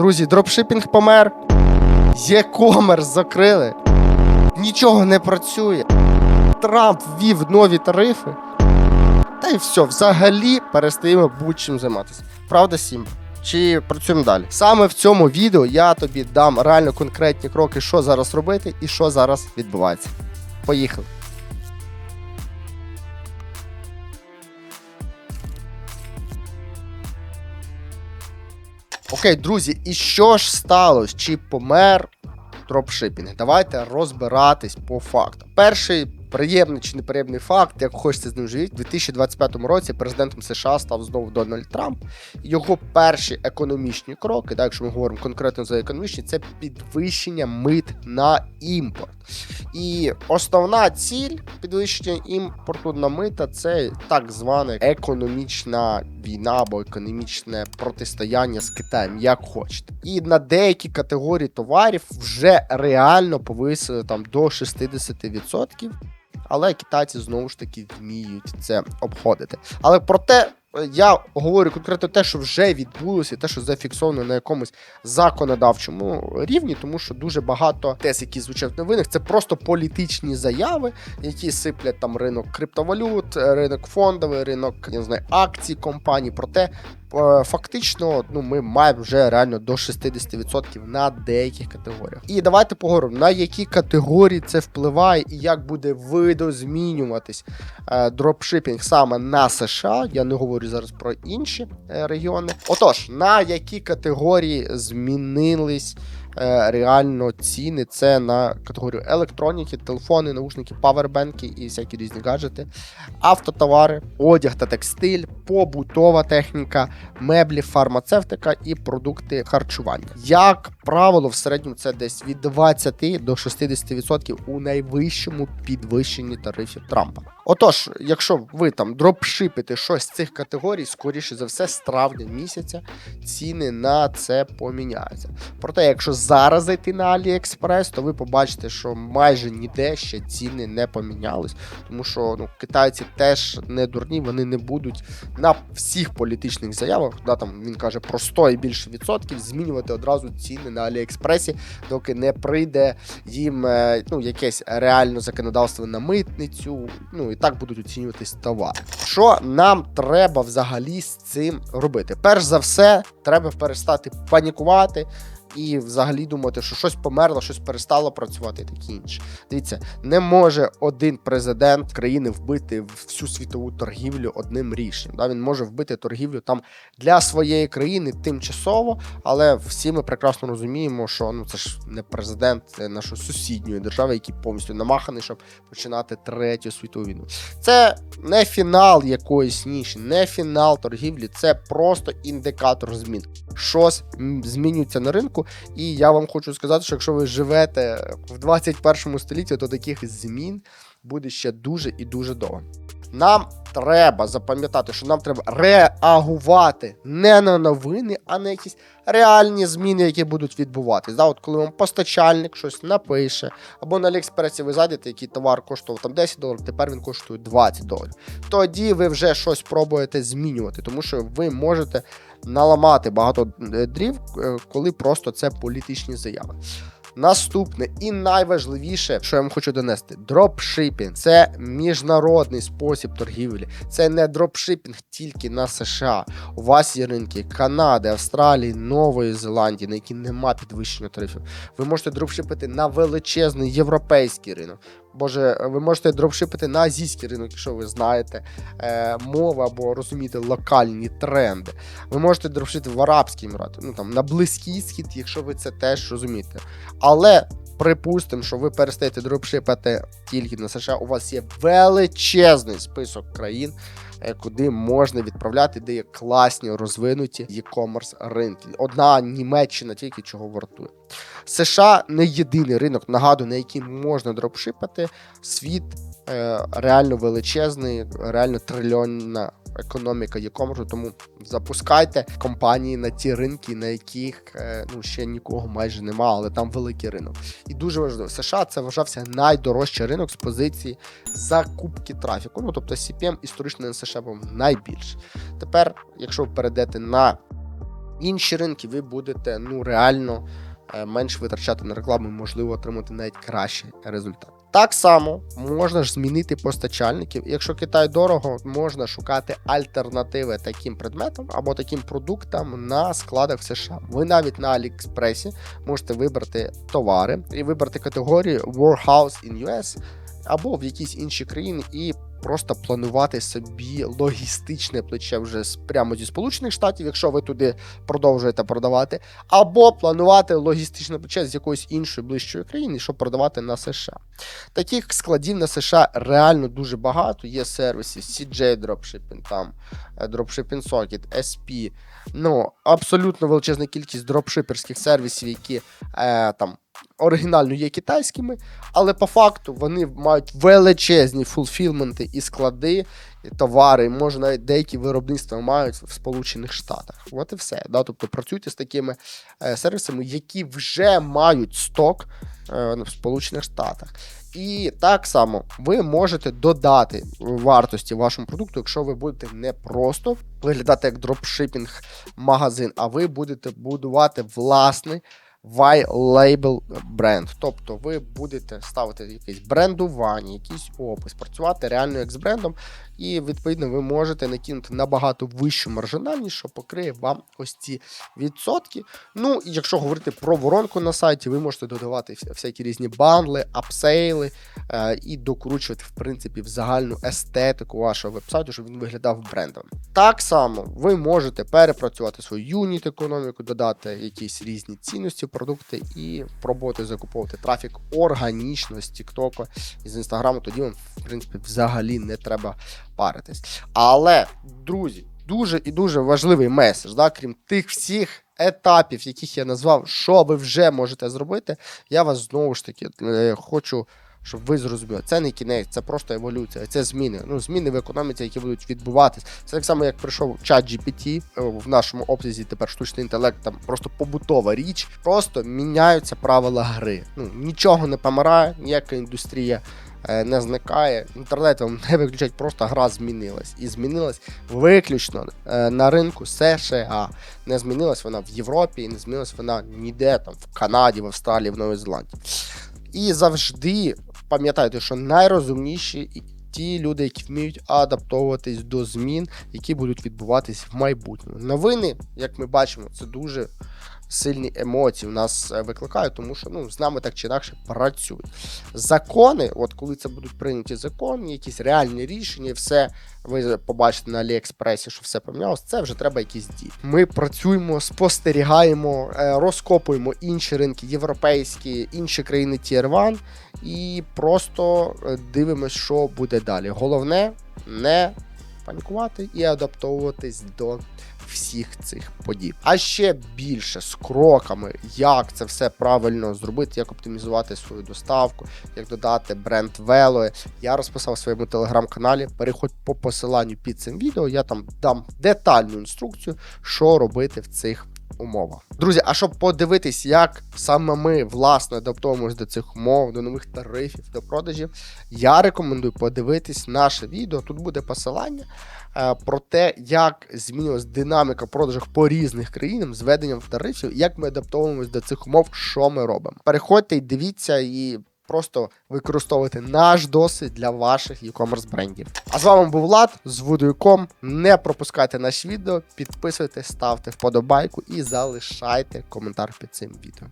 Друзі, дропшипінг помер. Є-комерс закрили. Нічого не працює. Трамп ввів нові тарифи. Та й все, взагалі перестаємо будь-чим займатися. Правда, Сімба? Чи працюємо далі? Саме в цьому відео я тобі дам реально конкретні кроки, що зараз робити і що зараз відбувається. Поїхали. Окей, друзі, і що ж сталося? Чи помер дропшипінг? Давайте розбиратись по факту. Перший приємний чи неприємний факт, як хочете з ним живіть, у 2025 році президентом США став знову Дональд Трамп. Його перші економічні кроки, так, якщо ми говоримо конкретно за економічні, це підвищення мит на імпорт. І основна ціль підвищення імпорту на мита це так звана економічна війна або економічне протистояння з Китаєм, як хочете. І на деякі категорії товарів вже реально повисили там до 60%. Але китайці знову ж таки вміють це обходити. Але проте е, я говорю конкретно те, що вже відбулося, те, що зафіксовано на якомусь законодавчому рівні, тому що дуже багато тез, які звучать в новинах, це просто політичні заяви, які сиплять там ринок криптовалют, е, ринок фондовий, ринок я не знаю, акцій компаній. Проте е, фактично ну, ми маємо вже реально до 60% на деяких категоріях. І давайте поговоримо, на які категорії це впливає і як буде видозмінюватись е, дропшипінг саме на США. Я не говорю зараз про інші е, регіони. Отож, на які категорії змінились е, реально ціни? Це на категорію електроніки, телефони, наушники, павербенки і всякі різні гаджети, автотовари, одяг та текстиль, побутова техніка, меблі, фармацевтика і продукти харчування. Як правило, в середньому це десь від 20 до 60% у найвищому підвищенні тарифів Трампа. Отож, якщо ви там дропшипите щось з цих категорій, скоріше за все, з травня місяця ціни на це поміняються. Проте, якщо зараз зайти на AliExpress, то ви побачите, що майже ніде ще ціни не помінялись, тому що ну, китайці теж не дурні, вони не будуть на всіх політичних заявах, да, там він каже про 100 і більше відсотків, змінювати одразу ціни на Аліекспресі, доки не прийде їм е, ну, якесь реально законодавство на митницю. Ну і так будуть оцінюватись товари. Що нам треба взагалі з цим робити? Перш за все, треба перестати панікувати. І взагалі думати, що щось померло, щось перестало працювати і таке інше. Дивіться, не може один президент країни вбити всю світову торгівлю одним рішенням. Да? Він може вбити торгівлю там для своєї країни тимчасово, але всі ми прекрасно розуміємо, що ну це ж не президент нашої сусідньої держави, який повністю намаханий, щоб починати третю світову війну. Це не фінал якоїсь ніші, не фінал торгівлі, це просто індикатор змін. Щось змінюється на ринку, і я вам хочу сказати, що якщо ви живете в 21 столітті, то таких змін буде ще дуже і дуже довго. Нам треба запам'ятати, що нам треба реагувати не на новини, а на якісь реальні зміни, які будуть відбуватись. Да, от коли вам постачальник щось напише, або на Аліекспресі ви зайдете, який товар коштував там 10 доларів, тепер він коштує 20 доларів. Тоді ви вже щось пробуєте змінювати, тому що ви можете наламати багато е, дрів, е, коли просто це політичні заяви. Наступне і найважливіше, що я вам хочу донести: дропшипінг це міжнародний спосіб торгівлі. Це не дропшипінг тільки на США. У вас є ринки Канади, Австралії, Нової Зеландії, на які нема підвищення тарифів. Ви можете дропшипити на величезний європейський ринок. Боже, ви можете дропшипити на азійський ринок, якщо ви знаєте е, мову або розумієте локальні тренди. Ви можете дропшити в Арабський Емірат, ну там на Близький Схід, якщо ви це теж розумієте. Але припустимо, що ви перестаєте дропшипати тільки на США, у вас є величезний список країн, куди можна відправляти, де є класні розвинуті e-commerce ринки. Одна Німеччина тільки чого вартує. США не єдиний ринок, нагадую, на який можна дропшипати. Світ е, реально величезний, реально трильйонна економіка e-commerce, тому запускайте компанії на ті ринки, на яких е, ну, ще нікого майже нема, але там великий ринок. І дуже важливо, США це вважався найдорожчий ринок з позиції закупки трафіку. Ну тобто CPM історично на США був найбільший. Тепер, якщо ви перейдете на інші ринки ви будете ну реально е, менш витрачати на рекламу, можливо, отримати навіть кращий результат. Так само можна ж змінити постачальників. Якщо Китай дорого, можна шукати альтернативи таким предметам або таким продуктам на складах США. Ви навіть на Аліекспресі можете вибрати товари і вибрати категорію Warehouse in US або в якійсь інші країни і просто планувати собі логістичне плече вже прямо зі Сполучених Штатів, якщо ви туди продовжуєте продавати, або планувати логістичне плече з якоїсь іншої ближчої країни, щоб продавати на США. Таких складів на США реально дуже багато. Є сервіси CJ Dropshipping, там е, Dropshipping Socket, SP. Ну, абсолютно величезна кількість дропшиперських сервісів, які е, там оригінально є китайськими, але по факту вони мають величезні фулфілменти і склади, і товари, може навіть деякі виробництва мають в Сполучених Штатах. От і все. Да? Тобто працюйте з такими е, сервісами, які вже мають сток е, в Сполучених Штатах. І так само ви можете додати вартості вашому продукту, якщо ви будете не просто виглядати як дропшипінг магазин, а ви будете будувати власний white label бренд. Тобто ви будете ставити якесь брендування, якийсь опис, працювати реально як з брендом, і відповідно ви можете накинути набагато вищу маржинальність, що покриє вам ось ці відсотки. Ну і якщо говорити про воронку на сайті, ви можете додавати всякі різні бандли, апсейли е, і докручувати в принципі в загальну естетику вашого вебсайту, щоб він виглядав брендом. Так само ви можете перепрацювати свою юніт економіку, додати якісь різні цінності, продукти і пробувати закуповувати трафік органічно з TikTok і з Інстаграму. Тоді вам, в принципі, взагалі не треба паритись. Але, друзі, дуже і дуже важливий меседж, да, крім тих всіх етапів, яких я назвав, що ви вже можете зробити, я вас знову ж таки е, хочу. Щоб ви зрозуміли, це не кінець, це просто еволюція, це зміни. Ну, зміни в економіці, які будуть відбуватись. Це так само, як прийшов чат GPT е, в нашому обсязі. Тепер штучний інтелект, там просто побутова річ. Просто міняються правила гри. Ну нічого не помирає, ніяка індустрія е, не зникає. Інтернет вам не виключать, просто гра змінилась. І змінилась виключно е, на ринку США. Не змінилась вона в Європі, і не змінилась вона ніде там в Канаді, в Австралії, в Новій Зеландії. І завжди пам'ятайте, що найрозумніші ті люди, які вміють адаптовуватись до змін, які будуть відбуватись в майбутньому. Новини, як ми бачимо, це дуже сильні емоції в нас е, викликають, тому що ну, з нами так чи інакше працюють. Закони, от коли це будуть прийняті закони, якісь реальні рішення, все ви побачите на Аліекспресі, що все помінялось, це вже треба якісь дії. Ми працюємо, спостерігаємо, е, розкопуємо інші ринки, європейські, інші країни Tier 1 і просто е, дивимося, що буде далі. Головне не панікувати і адаптовуватись до всіх цих подій. А ще більше з кроками, як це все правильно зробити, як оптимізувати свою доставку, як додати бренд Вело. Я розписав в своєму телеграм-каналі. Переходь по посиланню під цим відео. Я там дам детальну інструкцію, що робити в цих умовах. Друзі, а щоб подивитись, як саме ми власне адаптуємося до цих умов, до нових тарифів, до продажів, я рекомендую подивитись наше відео. Тут буде посилання е, про те, як змінилась динаміка в продажах по різних країнам з введенням тарифів, як ми адаптовуємося до цих умов, що ми робимо. Переходьте і дивіться і. Просто використовуйте наш досвід для ваших e-commerce брендів. А з вами був Влад з Voodoo.com. Не пропускайте наші відео, підписуйтесь, ставте вподобайку і залишайте коментар під цим відео.